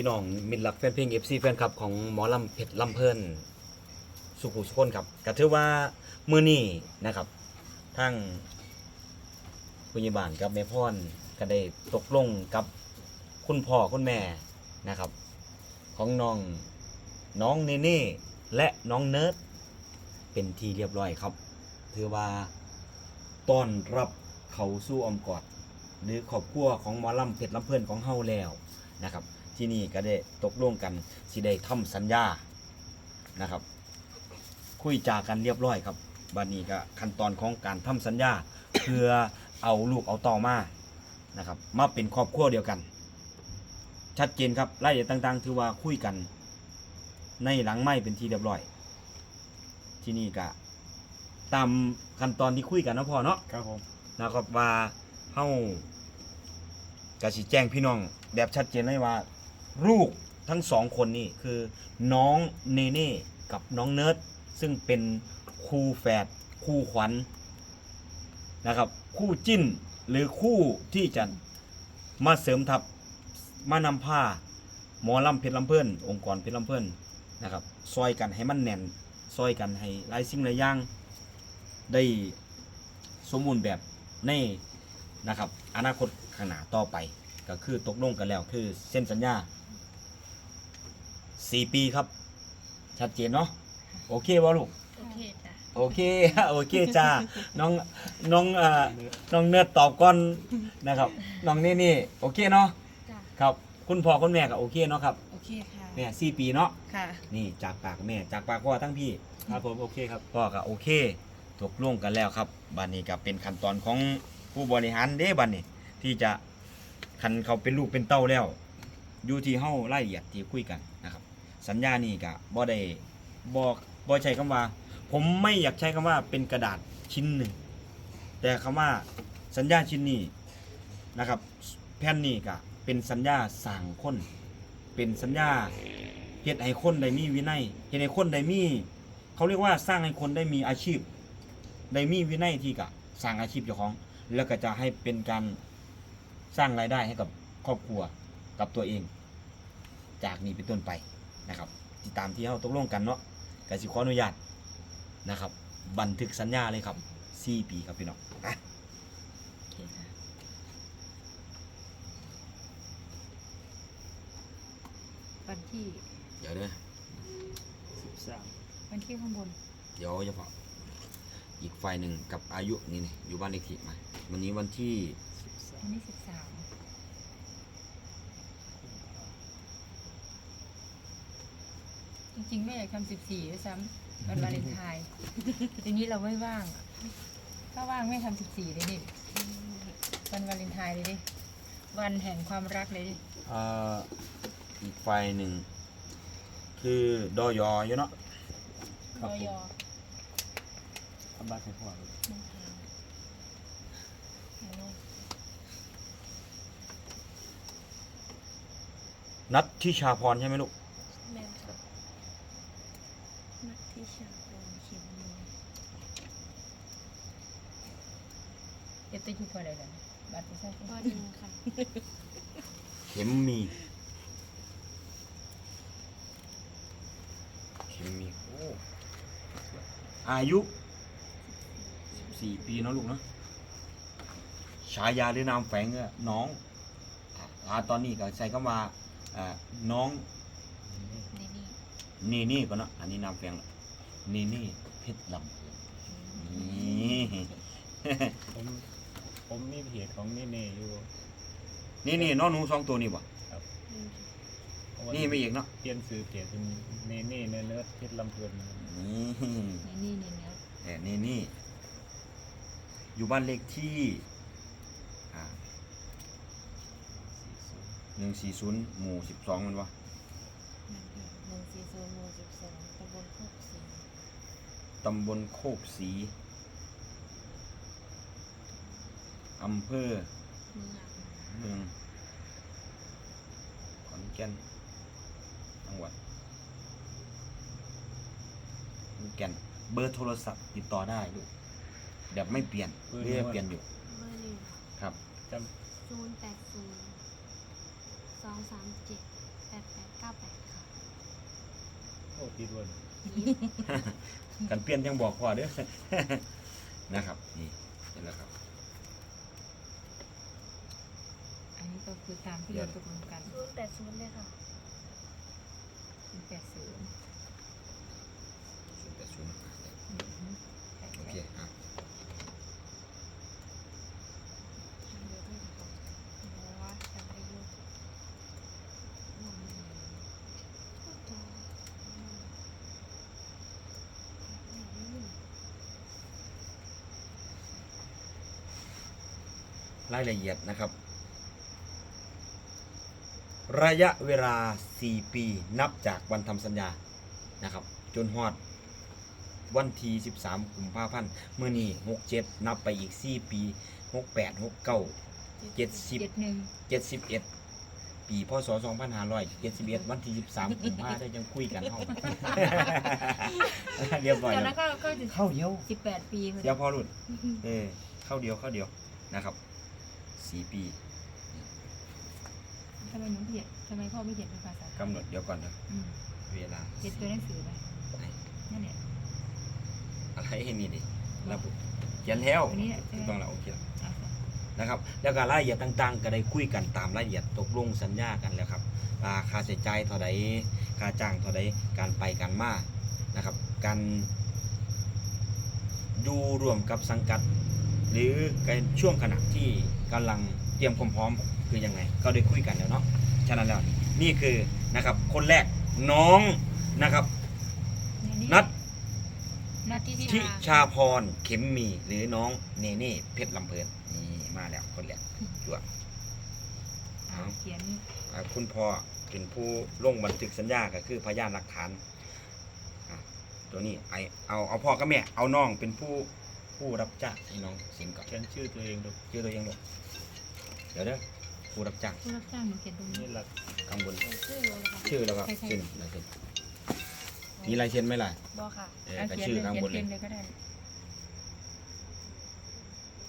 พี่น้องมิตรักแฟนเพลง FC แฟนคลับของหมอลำเพชรลำเพลินสุขุสุคนครับก็ถือว่ามื้อนี้นะครับทั้งผู้ใหญ่บ้านกับแม่พรก็ได้ตกลงกับคุณพ่อคุณแม่นะครับ ของน้องน้องเนเน่และน้องเนิร์ดเป็นที่เรียบร้อยครับ ถือว่าต้อนรับเขาสู้อมกอดหรือครอบครัวของหมอลำเพชรลำเพลินของเฮาแล้วนะครับ ที่นี่ก็ได้ตกลงกันสิได้ทำสัญญานะครับ คุยจากันเรียบร้อยครับบัดนี้ก็ขั้นตอนของการทำสัญญา เพื่อเอาลูกเอาต่อมานะครับ มาเป็นครอบครัวเดียวกัน ชัดเจนครับรายละเอียดต่างๆ ถือว่าคุยกัน ในหลังไม่เป็นที่เรียบร้อย ที่นี่ก็ตามขั้นตอนที่คุยกันเนาะพ่อเนาะครับผมนะครับว่าเฮาก็สิแจ้งพี่น้องแบบชัดเจนเลยว่า ลูกทั้งสองคนนี่คือน้องเนเน่กับน้องเนิร์ดซึ่งเป็นคู่แฝดคู่ขวัญนะครับคู่จิ้นหรือคู่ที่จะมาเสริมทัพมานำผ้าหมอลำเพชรลำเพิ่อนองค์กรเพชรลำเพิ่อนนะครับซอยกันให้มันแน่นซอยกันให้หลายสิ่งหลายอย่างได้สมบูรณ์แบบในนะครับอนาคตข้างหน้าต่อไป ก็คือตกลงกันแล้วคือเส้นสัญญา 4ปีครับ ชัดเจนเนาะโอเควะลูก โอเคจ้ะโอเค โอเคจ้า น้อง น้องเอ่อน้องเนื้อตอบก่อนนะครับ น้องนี่นี่โอเคเนาะ จ้ะครับ คุณพ่อคุณแม่ก็โอเคเนาะครับโอเคค่ะแม่สี่ปีเนาะ ค่ะ นี่จากปากแม่จากปากพ่อทั้งพี่ครับผมโอเคครับ พ่อก็โอเคตกลงกันแล้วครับบัดนี้ก็เป็นขั้นตอนของผู้บริหารเด้บัดนี้ ที่จะคันเขาเป็นลูกเป็นเต้าแล้ว อยู่ที่เฮารายละเอียดที่คุยกันนะครับ สัญญานี่ก็บ่ได้บ่บ่ใช้คำว่า ผมไม่อยากใช้คำว่าเป็นกระดาษชิ้นหนึ่ง แต่คำว่าสัญญาชิ้นนี้นะครับแผ่นนี้ก็เป็นสัญญาสั่งคนเป็นสัญญาเฮ็ดให้คนได้มีวินัยเฮ็ดให้คนได้มีเขาเรียกว่าสร้างให้คนได้มีอาชีพได้มีวินัยที่กะสร้างอาชีพเจ้าของ แล้วก็จะให้เป็นการสร้างรายได้ให้กับครอบครัวกับตัวเอง จากนี้เป็นต้นไป นะครับที่ตามที่เราตกลงกันเนาะกสิขออนุญาตนะครับ บันทึกสัญญาเลยครับ4ปีครับพี่น้องอะโอเคค่ะวันที่เดี๋ยวเด้อสิบสามวันที่ข้างบนเดี๋ยวจะพออีกไฟล์หนึ่งกับอายุนี่นี่อยู่บ้านเลขที่มาวันนี้วันที่ สิบสาวัมนที่สิบสาม จริงๆแม่อยากทำสิบสี่ด้วยซ้ำวันวาเลนไทน์ทีนี้เราไม่ว่างอะถ้าว่างไม่ทำสิบสี่เลยนี่วันวาเลนไทน์เลยดิวันแห่งความรักเลยดิเอ่ออีกไฟล์หนึ่ง คือดอยออยู่เนาะรอยอทำบ้านให้พ่อเลยน้องทางนัดที่ชาพรใช่ไหมลูก แม่ค่ะนักที่ชาโอนเขียนมือเดี๋ยวจะอยู่พออะไรกันบัตรประชาชน พอดีค่ะ เข็มมี เข็มมีโอ้อายุ 14 ปีเนาะลูกเนาะฉายาหรือนามแฝงเนี่ยน้องอ่าอ่าตอนนี้ก็ใช้คำว่าอ่าน้องนี่นี่นี่นี่ก่อนเนาะอันนี้นามแฝงนี่นี่เพชรลำนี่ผมผมมีเพจของนี่เน่อยู่นี่นี่น้องหนูสองตัวนี่บ่เพราะว่านี่ไม่อีกเนาะเปลี่ยนซื้อเพจเป็นเน่เน่เนื้อเนื้อเพชรลำเพลินนี่นี่นี่นี่เนื้อแต่นี่นี่อยู่บ้านเลขที่อ่า หนึ่งสี่ศูนย์หมู่สิบสองมันวะหนึ่งสี่ศูนย์หมู่สิบสองตำบลโคกสีตำบลโคกศรีอำเภอเมืองเมืองขอนแก่นจังหวัดขอนแก่นเบอร์โทรศัพท์ติดต่อได้ลูกแบบไม่เปลี่ยนเรียกเปลี่ยนอยู่เบอร์หนึ่งครับจศูนย์แปดศูนย์ส องสามเจ็ดแปดแปดเก้าแปดค่ะโอ้ตีด้วยกันเปลี่ยนยังบอกพอเด้อ นะครับ นี่เห็นแล้วครับ อันนี้ก็คือตามที่เราตกลงกัน ศูนย์แปดศูนย์เลยค่ะ 180 รายละเอียดนะครับ ระยะเวลา 4 ปีนับจากวันทำสัญญานะครับ จนฮอดวันที่13กุมภาพันธ์เมื่อนี้67 นับไปอีก 4 ปี 68 69เจ็ด70หนึ่ง71 ปีพศ2571 วันที่13กุมภาพันธ์ได้ยังคุยกันเฮาเรียบร้อยเดี๋ยวแล้แล้ววก็ก็จะเข้าเดียวสิบแปดปีพอดีเดี๋ยวพอหลุดเออเข้าเดียวเข้าเดียวนะครับ สี่ปีทำไมหนูเขียนทำไมพ่อไม่เขียนเป็นภาษาไทยกำหนดเดี๋ยวก่อนนะอืมเวลาเขียนตัวหนังสือไปไหนนั่นแหละอะไรให้นี่ดิระบุเขียนแล้วตัวนี้แหละถูกต้องแล้วโอเคแล้วเอาไปนะครับแล้วก็รายละเอียดต่างๆ ก็ได้คุยกันตามรายละเอียดตกลงสัญญากันแล้วครับว่าค่าใช้จ่ายเท่าใดค่าจ้างเท่าใดการไปการมานะครับการดูรวมกับสังกัด หรือการช่วงขณะที่ กำลังเตรียมความพร้อมคือยังไง ก็ได้คุยกันแล้วเนาะฉะนั้นแล้วนี่คือนะครับคนแรกน้องนะครับ นัดนัดที่ที่ทิชาพรเข็มมีหรือน้องเนเน่เพชรลำเพลินนี่มาแล้วคนแรกชัวร์อ่าเขียนอ่าคุณพ่อเป็นผู้ลงบันทึกสัญญาก็คือพยานหลักฐานอะตัวนี้ไอเอาเอาพ่อกับแม่เอาน้องเป็นผู้ ผู้รับจ้างให้น้องสิงก่อนเขียนชื่อตัวเองดูชื่อตัวเองลูกเดี๋ยวเด้อผู้รับจ้างผู้รับจ้างหนูเขียนตรงนี้นี่หลักข้างบนเป็นชื่อเลยค่ะชื่อแล้วก็ใช่ใช่เซ็นลายเซ็นมีลายเซ็นไหมล่ะบอค่ะเออเอาก็เขียนชื่อเลยข้างเขียบนนเลเต็ยมเลยก็ได้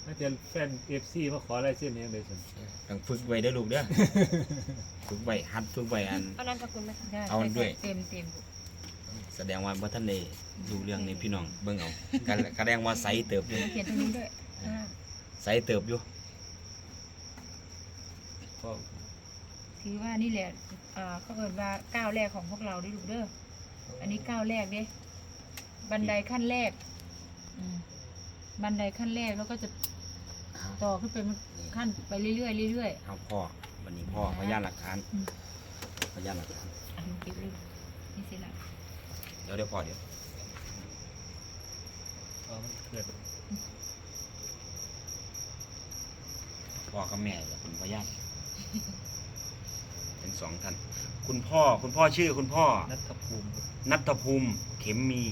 ถ้าเจอแฟนเอฟซีมาขออะไรเส้นนี้เลยสิต้องฝึกไว้เด้อลูกเด้อฝึกไว้หัดฝึกไว้อันเอานามสกุลไหมคะได้เอาด้วยเต็มเต็ม แสดงว่าบ่ท่านได้ดูเรื่องนี้พี่น้องเบิ่งเอาก็แสดงว่าใสเติบอยู่เขียนตรงนี้ด้วยอ่าใสเติบอยู่ก็ถือว่านี่แหละอ่าเขาเอินว่าก้าวแรกของพวกเราด้วยลูกเด้ออันนี้ก้าวแรกเด้บันไดขั้นแรกอืมบันไดขั้นแรกแล้วก็จะต่อขึ้นไปขั้นไปเรื่อยๆเรื่อยเอาพ่อวันนี้พ่อพยานหลักฐานอืมพยานหลักฐาน ๆอะเก็บเลยนี่สิละเดี๋ยวเดี๋ยวพ่อเดี๋ยวเอามันเกิดพ่อกับแม่อย่าเป็นพยานเป็นสองท่านคุณพ่อคุณพ่อชื่อคุณพ่อ นัทภูมินัทภูมิเข็มมี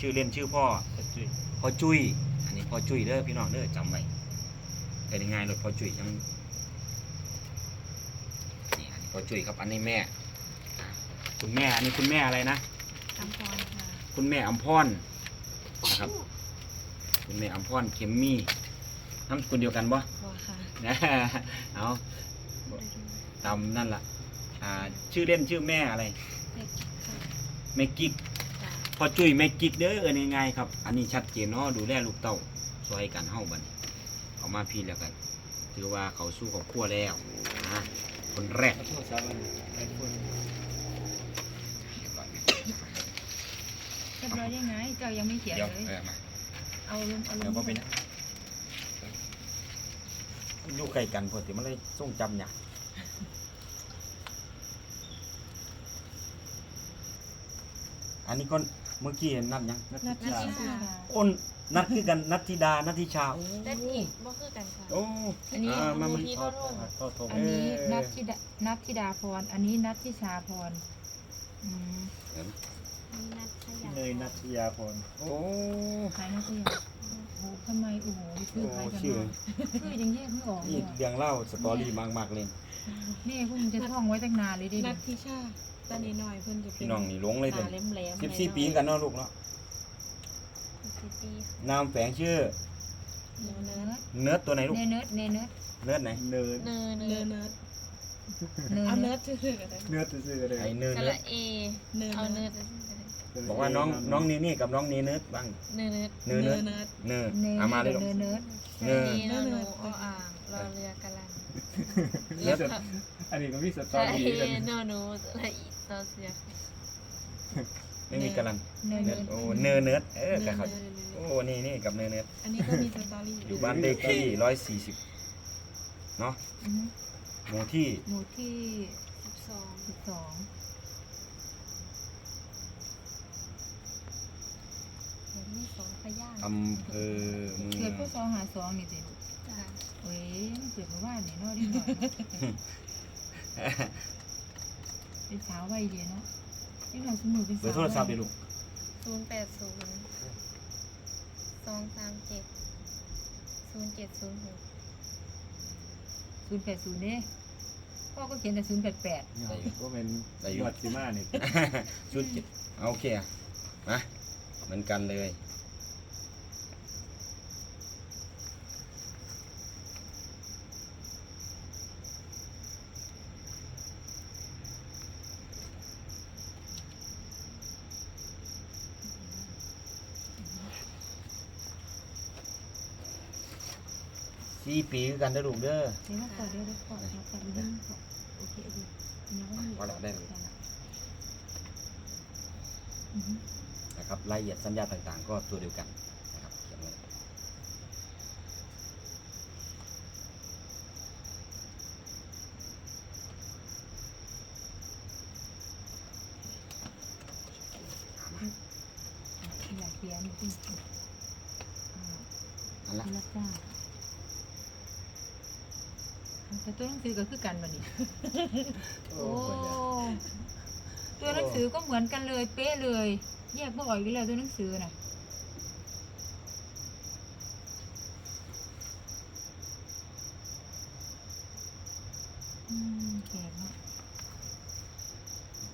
ชื่อเล่นชื่อพ่อ กระจุยพ่อจุ้ย อันนี้พ่อจุ้ยเด้อพี่น้องเด้อจำไว้แต่ง่ายๆเลยพ่อจุ้ยยังนี่อันนี้พ่อจุ้ยครับ อันนี้แม่ คุณแม่ อันนี้คุณแม่อะไรนะ คำพรค่ะคุณแม่อัมพรนะครับ คุณแม่อัมพรเข็มมีนามสกุลเดียวกันบ่บอค่ะนะเอาตามนั่นล่ะอ่าชื่อเล่นชื่อแม่อะไรเด็กค่ะแม่กิ๊กจ้ะพอจุ้ยแม่กิ๊กเด้อเออง่ายๆครับ อันนี้ชัดเจนเนาะดูแลลูกเต้าซอยกันเฮาบัดนี้เอามาพี่แล้วกันถือว่าเขาสู้กับขั้วแล้วนะคนแรก ขอโทษครับไอ้คนเรียบ ร้อยได้ไง เจ้ายังไม่เขียนเดี๋ยวเลยเออมาเอาลงเอาลเดี๋ยวงบ่เป็นอยู่ใกล้กันพอดีมันเลยทรงจำยากอันนี้ก็เมื่อกี้นัดยังนัทนัทชาธิชาโอ้นนัดคือกันนัทธิดานัทธิชาโอ้นัทธิบ่คือกันค่ะโอ้อันนี้อ่ามามาพี่ทอดทอดทงอันนี้เอ่อนัทธิดานัทธิดาพร อันนี้นัทธิชาพรอืม นี่นัทชยาเนยนัทยาพรโอ้ใครนัทธิยาโอ้โหทำไมโอ้โหชื่อใครกันชื่อมาชื่อยังแยกไม่ออกเลนี่ยเรื่องเล่าสตอรี่มากๆเลยแม่พวกมึงจะท่องไว้ตั้งนานเลยดินัทธิชาตอนนี้หน่อยเพิ่นจะเป็นพี่น้องนี่หลงเลยตาเป็นแหลมๆสิบสี่ปีกันเนาะลูกเนาะสิบปีค่ะนามแฝงชื่อเนิร์ดเนิร์ดเนิร์ดตัวไหนลูกเนเนิร์ดเนเนิร์ดเนิร์ดไหนเนินเนิร์ดเนิร์ดเนิร์ดเนิร์เอาดเนิร์ดชื่อๆกันเลยเนื้อซื่อๆก็ได้ไอเนิร์ดสเนิร์ระดเอเอาเนิร์ดซื่อๆกันเลย บอกว่าน้องน้องนี่นี่กับน้องนี่เนิร์ดบ้างเนื้อเนื้อเนื้อเนื้อเนื้อเนิร์ดเนเอามาเลยลูกเนื้อเนื้อเนื้อนี่นอนหนูออ่างรอเรือกะลันเนื้ออันนี้ก็มีสตอใช่รี่กันนอนหนูละอีต่อเสียไม่มีกำลังเนื้อเนิเนื้ร์อดโอ้เนิร์ดเนิร์ดเออเนื้กัอบเขาเนื้อเนื้อโอ้นี่นี่กับเนิร์ดเนิร์ดอันนี้ก็มีสตอรี่อยู่บ้านเลขที่ร้อยสี่สิบเนาะอือฮึหมู่ที่หมู่ที่สิบสองสิบสอง เดี๋ยว มีสองพยางอำเภอเมืเกิดองพศสองหาสองนี่สิลูกจ้ะเว้ยมันเกิดเมื่อวานนี่เนาะนิดหน่อยเนาะเป็นสาววัยเดียวเนาะนิดหน่อยสมือเป็นเบอสาวร์โทรศัพท์ดิลูกศูนย์แปดศูนย์สองสามเจ็ดศูนย์เจ็ดศูนย์หกศูนย์แปดศูนย์เด้พ่อก็เขียนแต่ศูนย์แปดแปด ก็เป็นยอดซิมาเนี่ย ชุดเจ็ดเอาโอเคอะมาเห มือนกันเลย สี่ปีคือกันเด้อลูกเด้อเดี๋ยวว่าก่อนเดี๋ยวเดี๋ยวก่อนครับก่อนเดี๋ยวก่อนโอเคดีแล้วก็มีพอแล้วได้เลยอือฮึ นะครับรายละเอียดสัญญาต่างๆ ก็ตัวเดียวกันนะครับเขียนไว้เอามาอยากเปลี่ยนจริงอ่าอันละรับจ้างแต่ตัวหนังสือก็คือกันบันนี้ โอ้ ตัวหนังสือก็เหมือนกันเลย เป๊ะเลย แยกบ่ออกอยู่แล้วตัวหนังสือน่ะอืมแก่มาก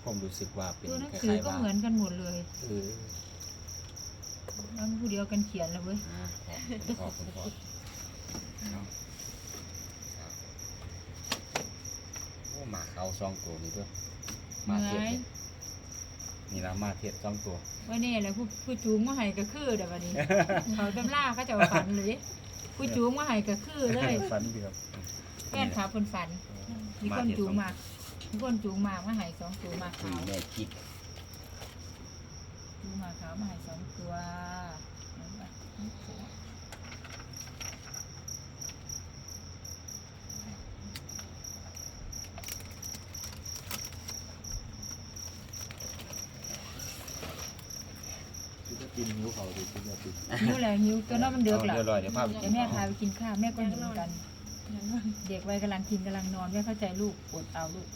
ผมรู้สึกว่าเป็นตัวหนังคสือล้ายๆก็ว่าเหมือนกันหมดเลยเออแล้วผู้เดียวกันเขียนแล้วเว้ยอ่าขอบคุณพ่อคุณพ่อเอาครับโอ้หมาเขาสองตัวนี้ด้วยมาเทียบไงเนี่ยนี่ละมาเทียบสองตัว ว่านี่แหละผู้ผู้จูงมาให้ก็คือเดี๋ยววันนี้ เขาตำล่าเขาจะเอาฝันเลยผู้จูงมาให้ก็คือเลยฟันดีครับแม่นขาคนฝัน มีคนจูงมามีคนจูงมามาให้สองตัวมาคือขาวแม่กิ๊กจูงมาขาวมาให้สองตัวนั่นปะ ที่จะ กินหิวเขาดิที่จะกินหิวแล้วหิวตัวน้องมันเดือกเอาแล้วเดี๋ยวรอยเดี๋ยวพาไปกิเดี๋ยนวแม่พาไปกินข้าวแม่ก็หิวเหมือนกัน เด็กวัยกำลังกินกำลังนอนแม่เข้าใจลูกอดเอาลูก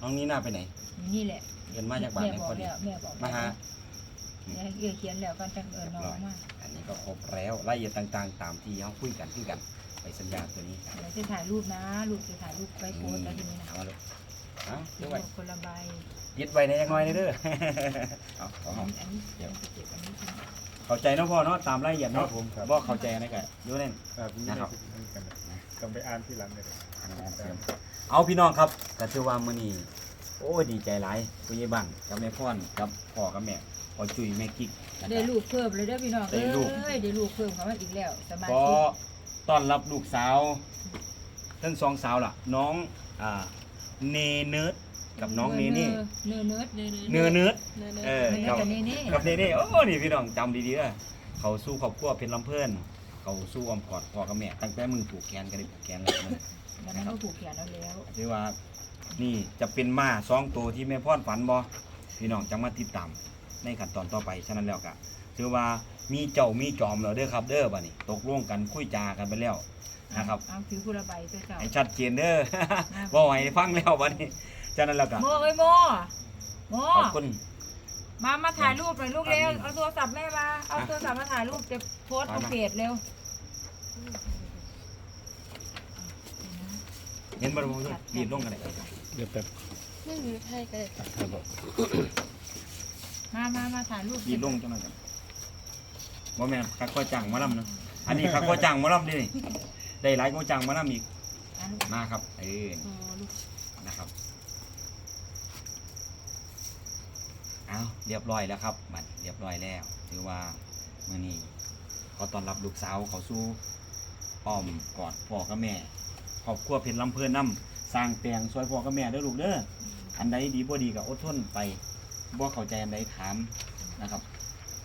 น้องนี้น่าไปไหนอยู่นี่แหละเรียนมาจากบ้านแม่ไหนบอพกอดีแล้วแม่บอกมาหาแล้วเอื้อเขียนแล้วก็จังเอิญน้องมาอันนี้ก็ครบแล้วรายละเอียดต่าง ๆ ตามที่เขาคุยกันคุยกันไปสัญญาตัวนี้เดี๋ยวจะถ่ายรูปนะลูกจะถ่ายรูปไปโพสต์แล้วทีนี้นะ เอามาลูกเอาเดี๋เดี๋ยยววไว้คนละใบยึดไว้ในยังน้อยเด้อเอาเอาอัเอานอันนี้เดี๋ยวจะเก็บอันนี้ทิ้งเข้าใจเนาะพ่อเนาะตามรายละเอียดครัเนาะบผมครับบ่เข้าใจนะกะอยู่นั่น ครับนี่นะครับกันต้องไปอ่านที่หลังเลยเอาพี่น้องครับก็ถือว่ามื้อนี้โอ้ยดีใจหลายผู้ใหญ่บ้านกับแม่พ่อนกับพ่อกับแม่พ่อจุ้ยแม่กิ๊กนะคได้รับลูกเพิ่มเลยเด้อพี่น้องได้ลูกเอ้ยได้ลูกเพิ่มเขามาอีกแล้วสมาก็ธิต้อนรับลูกสาวทั้งสองสาวล่ะ น้องอ่า เนเนิร์ดกับน้องเนเน่เนื้อเนื้อเนื้อเนื้อเนิร์ดเนื้อเอเนื้ออเนื้อกับเนเน่กับเนเน่โอ้นี่พี่น้องจำดีๆเด้อเขาสู้ครอบครัวเป็นลำเพิ่นเขาสู้อ้อมกอดพ่อกับแม่ตั้งแต่มือผูกแขนกันได้ผูกแขนแล้วมันวันนั้นก็ผูกแขนแล้วแล้วถือว่านี่จะเป็นม้าสองตัวที่แม่พ่อนฝันบ่พี่น้องจังมาติดตามในขั้นตอนต่อไปฉะนั้นแล้วก็ถือว่า มีเจ้ามีจอมแล้วเด้อครับเด้อบัดนี้ ตกลงกันคุยจากันไปแล้วนะครับเอาถือผู้ละใบเจ้าเจ้าให้ชัดเจนเด้อบ่ให้ฟังแล้วบัดนี้ฉะนั้นแล้วก็โมเอ้ยโมโมขอบคุณมามาถ่ายรูปหน่อยลูกเร็วอันนี้เอาโทรศัพท์แม่มาเอาโทรศัพท์มาถ่ายรูปจะโพสต์ลงเพจเร็วเห็นบ่รู้รีบลงกันได้เดี๋ยวแป๊บไม่มีไทยก็ได้ครับผมมามามาถ่ายรูปรีบลงจังหน่อยกัน บ่แม่นคักข้อจังหมาลำเนาะอันนี้คักข้อจังหมาลำดิได้หลายข้อจังหมาลำอีกอันมาครับ เอออ๋อลูกนะครับเอาเรียบร้อยแล้วครับบัดเรียบร้อยแล้ว ถือว่ามื้อนี้ขอต้อนรับลูกสาวเขาสู่อ้อมกอดพ่อกับแม่ครอบครัวเพชรลำเพิ่นนํสร้างแปลงซอยพ่อกับแม่เด้อลูกเด้ออันใดดีบ่ดีก็อดทนไปบ่เข้าใจอันใดถามนะครับ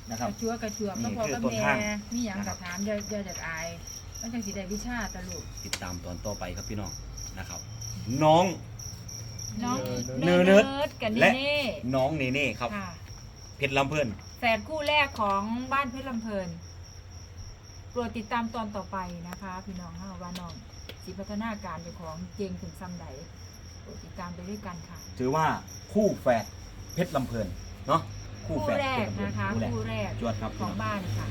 นะคกรับ ระจัวกระจวบนี่ก็พอคือกับต้นแม่ทาง มีหยังนะครักับบถามอย่าอย่าจากอายมันจังสิได้วิชาตะลุกติดตามตอนต่อไปครับพี่น้องนะครับ น้อง น้องเนิร์ดเนิร์ดร์ดกับและ เน่น้องเนเน่ครับ ค่ะ เพชรลำเพิ่นแฝดคู่แรกของบ้านเพชรลำเพลินโปรดติดตามตอนต่อไปนะคะ พี่น้องเฮาว่าน้องสิพัฒนาการไปของเจงถึงซ้ำใดโปรดติดตามไปด้วยกันค่ะ ถือว่าคู่แฝดเพชรลำเพลินเนาะ คู่แรกนะคะ คู่แรกจวดครับของบ้านค่ะ